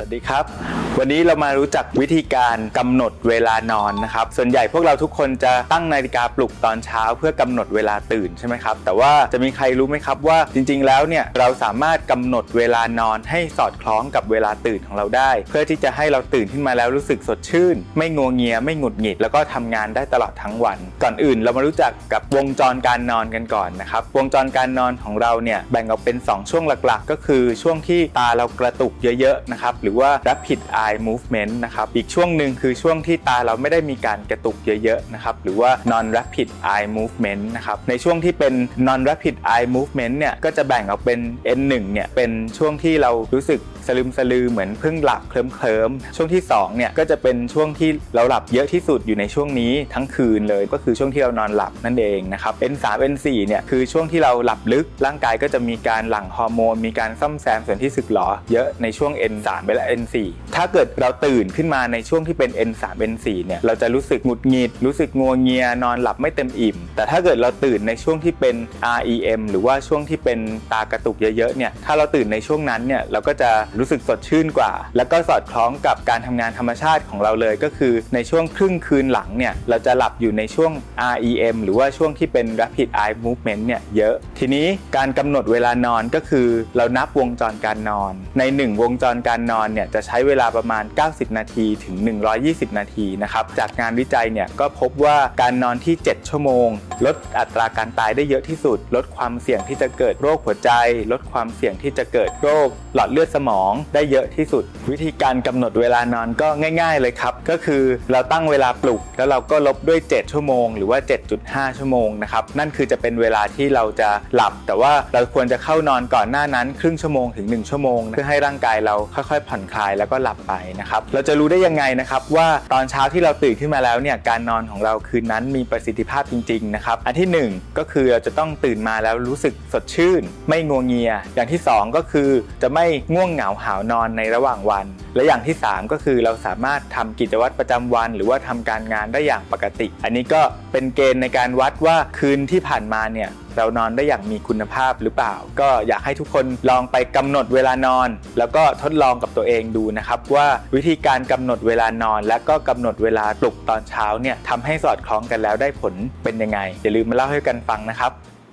สวัสดีครับ วันนี้เรามารู้จักวิธีการกำหนดเวลานอนนะครับ ส่วนใหญ่พวกเราทุกคนจะตั้งนาฬิกาปลุกตอนเช้า เพื่อกำหนดเวลาตื่นใช่ไหมครับ แต่ว่าจะมีใครรู้ไหมครับว่าจริง ๆ แล้วเนี่ยเราสามารถกำหนดเวลานอนให้สอดคล้องกับเวลาตื่นของเราได้ เพื่อที่จะให้เราตื่นขึ้นมาแล้วรู้สึกสดชื่น ไม่งัวเงียไม่หงุดหงิดแล้วก็ทำงานได้ตลอดทั้งวัน ก่อนอื่นเรามารู้จักกับวงจรการนอนกันก่อนนะครับวงจรการนอนของเราเนี่ยแบ่งออกเป็น 2 ช่วงหลักๆ ก็คือช่วงที่ตาเรากระตุกเยอะๆนะครับหรือือว่า rapid eye movement นะครับอีกช่วงหนึ่งคือช่วงที่ตาเราไม่ได้มีการกระตุกเยอะๆนะครับหรือว่า non rapid eye movement นะครับในช่วงที่เป็น non rapid eye movement เนี่ยก็จะแบ่งออกเป็น N1 เนี่ยเป็นช่วงที่เรารู้สึกสลืมสลือเหมือนเพิ่งหลับเคลิ้มเคลิมๆช่วงที่2เนี่ยก็จะเป็นช่วงที่เราหลับเยอะที่สุดอยู่ในช่วงนี้ทั้งคืนเลยก็คือช่วงที่เรานอนหลับนั่นเองนะครับ N3 N4 เนี่ยคือช่วงที่เราหลับลึกร่างกายก็จะมีการหลั่งฮอร์โมนมีการซ่อมแซมส่วนที่สึกหรอเยอะในช่วง N3 ไปและ N4 ถ้าเกิดเราตื่นขึ้นมาในช่วงที่เป็น N3 N4 เนี่ยเราจะรู้สึกหงุดหงิด รู้สึกงัวเงียนอนหลับไม่เต็มอิ่ม แต่ถ้าเกิดเราตื่นในช่วงที่เป็น REM หรือว่าช่วงที่เป็นตากระตุกเยอะๆเนี่ยถ้าเราตื่นในช่วงนั้นเนี่ยเราก็จะรู้สึกสดชื่นกว่า แล้วก็สอดคล้องกับการทำงานธรรมชาติของเราเลยก็คือในช่วงครึ่งคืนหลังเนี่ยเราจะหลับอยู่ในช่วง REM หรือว่าช่วงที่เป็น Rapid Eye Movement เนี่ยเยอะ ทีนี้การกำหนดเวลานอนก็คือ เรานับวงจรการนอน ใน 1 วงจรการนอนเนี่ยจะใช้เวลาประมาณ 90 นาทีถึง 120 นาทีนะครับ จากงานวิจัยเนี่ยก็พบว่าการนอนที่ 7 ชั่วโมง ลดอัตราการตายได้เยอะที่สุด ลดความเสี่ยงที่จะเกิดโรคหัวใจ ลดความเสี่ยงที่จะเกิดโรคหลอดเลือดสมองได้เยอะที่สุด วิธีการกำหนดเวลานอนก็ง่าย ๆ เลยครับ ก็คือเราตั้งเวลาปลุก แล้วเราก็ลบด้วย 7 ชั่วโมง หรือว่า 7.5 ชั่วโมงนะครับนั่นคือจะเป็นเวลาที่เราจะหลับ แต่ว่าเราควรจะเข้านอนก่อนหน้านั้น ครึ่งชั่วโมงถึง 1 ชั่วโมง เพื่อให้ร่างกายเราค่อยๆผ่อนคลายแล้วก็หลับไปนะครับเราจะรู้ได้ยังไงนะครับว่าตอนเช้าที่เราตื่นขึ้นมาแล้วเนี่ยการนอนของเราคืนนั้นมีประสิทธิภาพจริงๆนะครับอันที่หนึ่งก็คือเราจะต้องตื่นมาแล้วรู้สึกสดชื่น ไม่งัวเงีย อย่างที่สองก็คือจะไม่ง่วงเหงาหาวนอนในระหว่างวัน และอย่างที่สามก็คือเราสามารถทำกิจวัตรประจำวัน หรือว่าทำการงานได้อย่างปกติ อันนี้ก็เป็นเกณฑ์ในการวัดว่าคืนที่ผ่านมาเนี่ย เรานอนได้อย่างมีคุณภาพหรือเปล่า ก็อยากให้ทุกคนลองไปกำหนดเวลานอน แล้วก็ทดลองกับตัวเองดูนะครับว่าวิธีการกำหนดเวลานอน และก็กำหนดเวลาปลุกตอนเช้าเนี่ยทำให้สอดคล้องกันแล้วได้ผลเป็นยังไงอย่าลืมมาเล่าให้กันฟังนะครับ